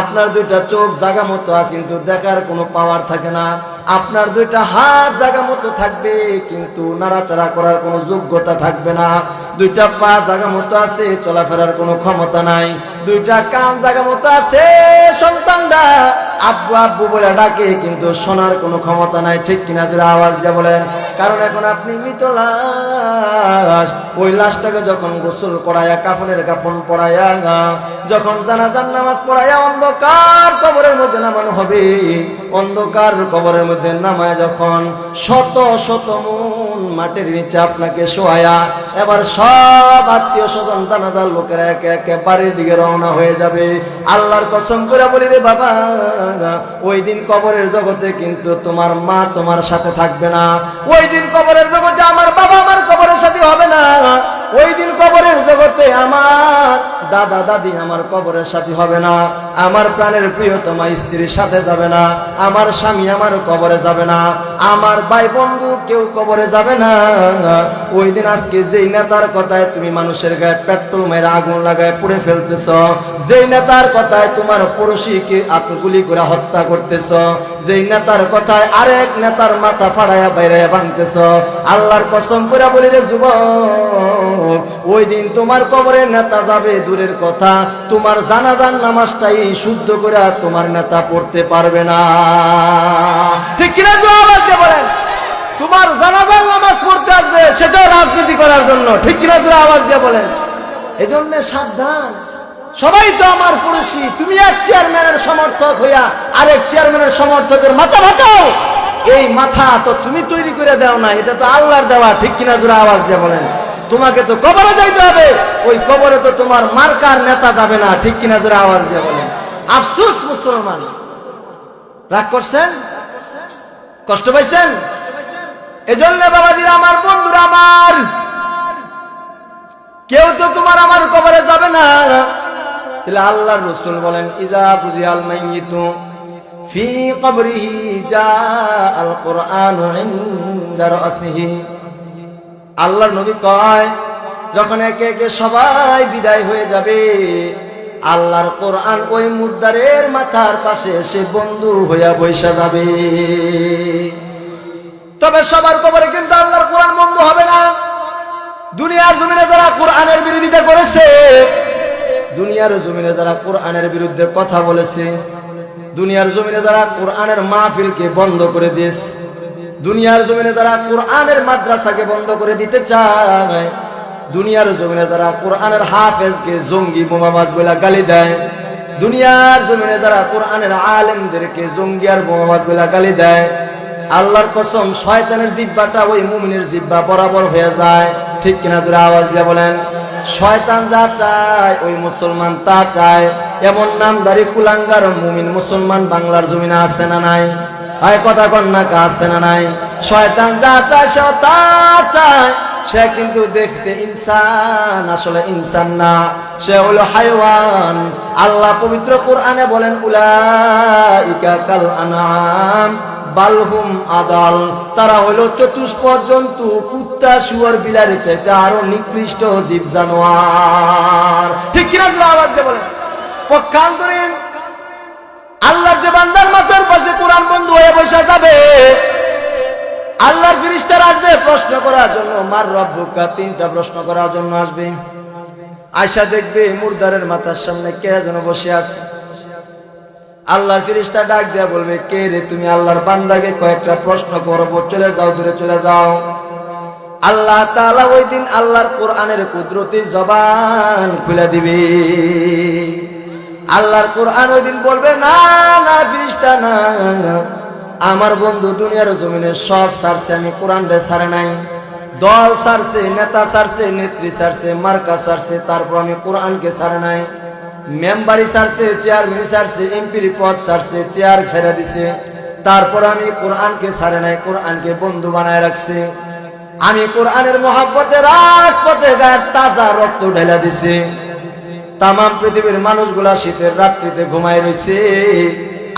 আপনার দুইটা চোখ জাগা মতো আছে, কিন্তু দেখার কোনো পাওয়ার থাকে না। আপনার দুইটা হাত জাগা মতো থাকবে, কিন্তু নাড়াচাড়া করার কোনো যোগ্যতা থাকবে না। দুইটা পা জাগা মতো আছে, চলাফেরার কোনো ক্ষমতা নাই। দুইটা কান জাগা মতো আছে, সন্তানরা। আব্বু আব্বু বলে ডাকে, কিন্তু শোনার কোনো ক্ষমতা নাই। ঠিক কিনা জোরে আওয়াজ দিয়ে বলেন, কারণ এখন আপনি মৃত লাশ। ওই লাশটাকে যখন গোসল করাইয়া, কাফনের কাপন পড়ায় যখন জানাজার নামাজ পড়াইয়া অন্ধকার কবরের মধ্যে নামানো হবে, অন্ধকার কবরের মধ্যে নামায় যখন শত শত মন মাটির নিচে আপনাকে শোয়ায়া, এবার সব আত্মীয় স্বজন, জানাজার লোকেরা একে একে বাড়ির দিকে রওনা হয়ে যাবে। আল্লাহর কসম করে বলি রে বাবা, ওই দিন কবরের জগতে কিন্তু তোমার মা তোমার সাথে থাকবে না। ওই দিন কবরের জগতে আমার বাবা আমার কবরের সাথে হবে না। ওই দিন কবরের জগতে আমার দাদা দাদি আমার কবরের সাথে হবে না। আমার প্রাণের প্রিয়তমা স্ত্রীর সাথে যাবে না, আমার স্বামী আমার কবরে যাবে না, আমার ভাই বন্ধু কেউ কবরে যাবে না। ওই দিন আজকে যেই নেতার কথায় তুমি মানুষের গায়ে পেট্রোল মেরে আগুন লাগায় পুড়ে ফেলতেছ, যেই নেতার কথায় তোমার পড়োশিকে আত্মগুলি করে হত্যা করতেছ, যেই নেতার কথায় আরেক নেতার মাথা ফাড়াইয়া বাইরে ভাঙতেছ আল্লাহর কসম করে বলি রে যুবক, ওই দিন তোমার কবরে নেতা যাবে, দূরের কথা, তোমার জানাজান নামাজটাই শুদ্ধ করে তোমার নেতা পড়তে পারবে না। ঠিক কিনা জোরে বলেন? তোমার জানাজান নামাজ পড়তে আসবে, সেটাও রাজনীতি করার জন্য। ঠিক কিনা জোরে আওয়াজ দিয়ে বলেন? এজন্য সাবধান। সবাই তো আমার পুরুষই তুমি এক চেয়ারম্যানের সমর্থক হইয়া আরেক চেয়ারম্যানের সমর্থকের মাথা ভাটাও এই মাথা তো তুমি তৈরি করে দাও না, এটা তো আল্লাহর দেওয়া। ঠিক কিনা জোরে আওয়াজ দিয়ে বলেন? তোমাকে তো কবরে যাইতে হবে, ওই কবরে তো তোমার মার্কার নেতা যাবে না। ঠিক কিনা জোরে আওয়াজ দিয়ে আফসুস মুসলমান। রাগ করছেন? কষ্ট পাইছেন? এজন্য বাবাজিরা, আমার বন্ধুরা আমার, কেউ তো তোমার আমার কবরে যাবে না। তাহলে আল্লাহর রসুল বলেন ইজা বুঝিয়াল মাইয়িতু ফি কবরিহি যা আল কোরআন ইনদা রাসিহি। আল্লাহর নবী কয়, যখন একে একে সবাই বিদায় হয়ে যাবে আল্লাহর কোরআন ওই মুদ্দারের মাথার পাশে এসে বন্ধু হইয়া বৈশা যাবে। তবে সবার কবরে কিন্তু আল্লাহর কোরআন বন্ধ হবে না। দুনিয়ার জমিনে যারা কোরআনের বিরোধিতা করেছে, দুনিয়ার জমিনে যারা কোরআনের বিরুদ্ধে কথা বলেছে, দুনিয়ার জমিনে যারা কোরআনের মাহফিলকে বন্ধ করে দিয়েছে, দুনিয়ার জমিনে যারা কোরআনের মাদ্রাসাকে বন্ধ করে দিতে চায় দুনিয়ার জমিনে যারা কোরআনের হাফেজকে জঙ্গি বোমাবাজ বলে গালি দেয়, দুনিয়ার জমিনে যারা কোরআনের আলেমদেরকে জঙ্গি আর বোমাবাজ বলে গালি দেয়, আল্লাহর কসম শয়তানের জিব্বাটা ওই মুমিনের জিব্বা বরাবর হয়ে যায়। ঠিক কিনা জোরে আওয়াজ দিয়ে বলেন, শয়তান যা চায় ওই মুসলমান তা চায়। এমন নামদারি কুলাঙ্গার মুমিন মুসলমান বাংলার জমিনে আছে না নাই? হয় কথা কন্যা আছে না নাই? শয়তান যা চায় সে তা চায়। সে কিন্তু দেখতে ইনসান, আসলে ইনসান না। সে হলো হাইওয়ান। আল্লাহ পবিত্র কোরআনে বলেন, উলাইকা কাল আনাম বালহুম আদাল। তারা হলো চতুষ্পদ জন্তু, কুত্তা, শুয়ার বিলারে চাইতে আরও নিকৃষ্ট জীব জানোয়ার। ঠিক কিনা আওয়াজ দিয়ে বলেন? পক্ষান্তরে আল্লাহর যে বান্দার মাথার পাশে কোরআন বন্ধু হয়ে বসে যাবে আল্লাহর ফিরিস্তার আসবে প্রশ্ন করার জন্য, মার রব্বুকা? তিনটা প্রশ্ন করার জন্য আসবে। আয়সা দেখবে মুরদারের মাথার সামনে কে যেন বসে আছে। আল্লাহর ফিরিস্তা ডাক দেয়া বলবে, কে রে তুমি? আল্লাহর বান্দাকে কয়েকটা প্রশ্ন করব। চলে যাও, দূরে চলে যাও। আল্লাহ তাআলা ওই দিন আল্লাহর কোরআনের কুদরতি জবান খুলে দিবে। আল্লাহর কোরআন ওই দিন বলবে, না না, ফিরিস্তা না। আমার বন্ধু দুনিয়ার জমিনে সব সারছে, আমি কোরআন রে সারে নাই। দল সারছে, নেতা সারছে, নেত্রী সারছে, মার্কা সারছে, তারপর আমি কোরআনকে সারে নাই। মেম্বারি সারছে, চেয়ারম্যান সারছে, এমপির পদ সারছে, চেয়ার ছেড়ে দিছে। তারপর আমি কোরআনকে সারে নাই, কোরআনকে বন্ধু বানায় রাখছে। আমি কোরআনের মহাব্বতে রাজপথে গায়ের তাজা রক্ত ঢেলা দিছে। তাম পৃথিবীর মানুষগুলা শীতের রাত্রিতে ঘুমায় রইছে।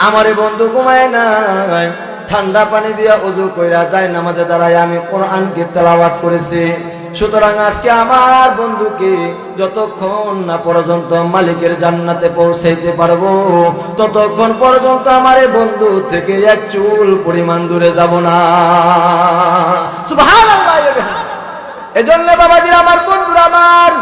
আমারে বন্ধু ঘুমায় নাই। ঠান্ডা পানি দিয়া অজু কইরা যায় নামাজে দাঁড়ায় আমি কোরআনকে তেলাওয়াত করেছি। সুতরাং আজকে আমার বন্ধুকে যতক্ষণ না পর্যন্ত মালিকের জান্নাতে পৌঁছাইতে পারব, ততক্ষণ পর্যন্ত আমার বন্ধু থেকে এক চুল পরিমাণ দূরে যাব না। এজন্য বাবাজির আমার বন্ধুরা আমার